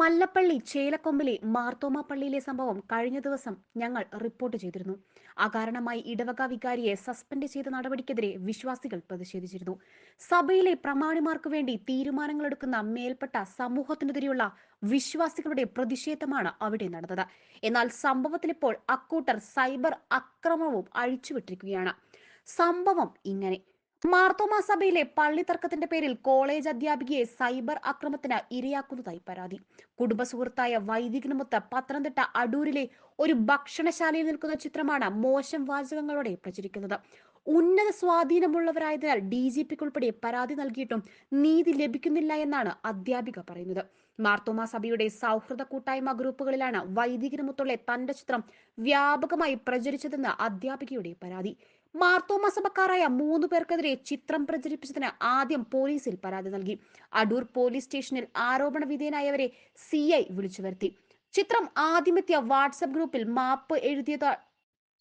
മല്ലപ്പള്ളി ചേലക്കൊമ്പിലെ മാർത്തോമ പള്ളിയിലെ സംഭവം കഴിഞ്ഞ ദിവസം ഞങ്ങൾ റിപ്പോർട്ട് ചെയ്തിരുന്നു. അകാരണമായി ഇടവക വികാരിയെ സസ്പെൻഡ് ചെയ്ത നടപടിക്കെതിരെ വിശ്വാസികൾ പ്രതിഷേധിച്ചിരുന്നു. സഭയിലെ പ്രമാണിമാർക്ക് വേണ്ടി തീരുമാനങ്ങൾ എടുക്കുന്ന മേൽപ്പെട്ട സമൂഹത്തിനെതിരെയുള്ള വിശ്വാസികളുടെ പ്രതിഷേധമാണ് അവിടെ നടന്നത്. എന്നാൽ സംഭവത്തിൽ ഇപ്പോൾ അക്കൂട്ടർ സൈബർ അക്രമവും അഴിച്ചുവിട്ടിരിക്കുകയാണ്. സംഭവം ഇങ്ങനെ. മാർത്തോമ സഭയിലെ പള്ളി തർക്കത്തിന്റെ പേരിൽ കോളേജ് അധ്യാപികയെ സൈബർ അക്രമത്തിന് ഇരയാക്കുന്നതായി പരാതി. കുടുംബ സുഹൃത്തായ വൈദികനുമൊത്ത് പത്തനംതിട്ട അടൂരിലെ ഒരു ഭക്ഷണശാലയിൽ നിൽക്കുന്ന ചിത്രമാണ് മോശം വാചകങ്ങളോടെ പ്രചരിക്കുന്നത്. ഉന്നത സ്വാധീനമുള്ളവരായതിനാൽ ഡി ജി പിക്ക് ഉൾപ്പെടെ പരാതി നൽകിയിട്ടും നീതി ലഭിക്കുന്നില്ല എന്നാണ് അധ്യാപിക പറയുന്നത്. മാർത്തോമാ സഭയുടെ സൗഹൃദ കൂട്ടായ്മ ഗ്രൂപ്പുകളിലാണ് വൈദികനുമൊത്തുള്ള തന്റെ ചിത്രം വ്യാപകമായി പ്രചരിച്ചതെന്ന് അധ്യാപികയുടെ പരാതി. മാർത്തോമ സഭക്കാരായ മൂന്ന് പേർക്കെതിരെ ചിത്രം പ്രചരിപ്പിച്ചതിന് ആദ്യം പോലീസിൽ പരാതി നൽകി. അടൂർ പോലീസ് സ്റ്റേഷനിൽ ആരോപണ വിധേയനായവരെ സി ഐ വിളിച്ചു വരുത്തി. ചിത്രം ആദ്യമെത്തിയ വാട്സപ്പ് ഗ്രൂപ്പിൽ മാപ്പ് എഴുതിയത്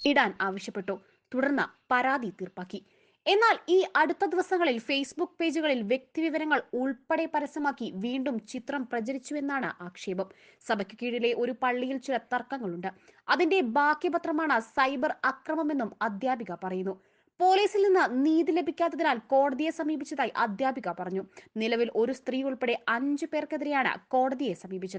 ഇടാൻ ആവശ്യപ്പെട്ടു. തുടർന്ന് പരാതി തീർപ്പാക്കി. എന്നാൽ ഈ അടുത്ത ദിവസങ്ങളിൽ ഫേസ്ബുക്ക് പേജുകളിൽ വ്യക്തിവിവരങ്ങൾ ഉൾപ്പെടെ പരസ്യമാക്കി വീണ്ടും ചിത്രം പ്രചരിച്ചുവെന്നാണ് ആക്ഷേപം. സഭയ്ക്ക് കീഴിലെ ഒരു പള്ളിയിൽ ചില തർക്കങ്ങളുണ്ട്. അതിന്റെ ബാക്കിപത്രമാണ് സൈബർ അക്രമമെന്നും അധ്യാപിക പറയുന്നു. പോലീസിൽ നിന്ന് നീതി ലഭിക്കാത്തതിനാൽ കോടതിയെ സമീപിച്ചതായി അധ്യാപിക പറഞ്ഞു. നിലവിൽ ഒരു സ്ത്രീ ഉൾപ്പെടെ അഞ്ചു പേർക്കെതിരെയാണ് കോടതിയെ സമീപിച്ചത്.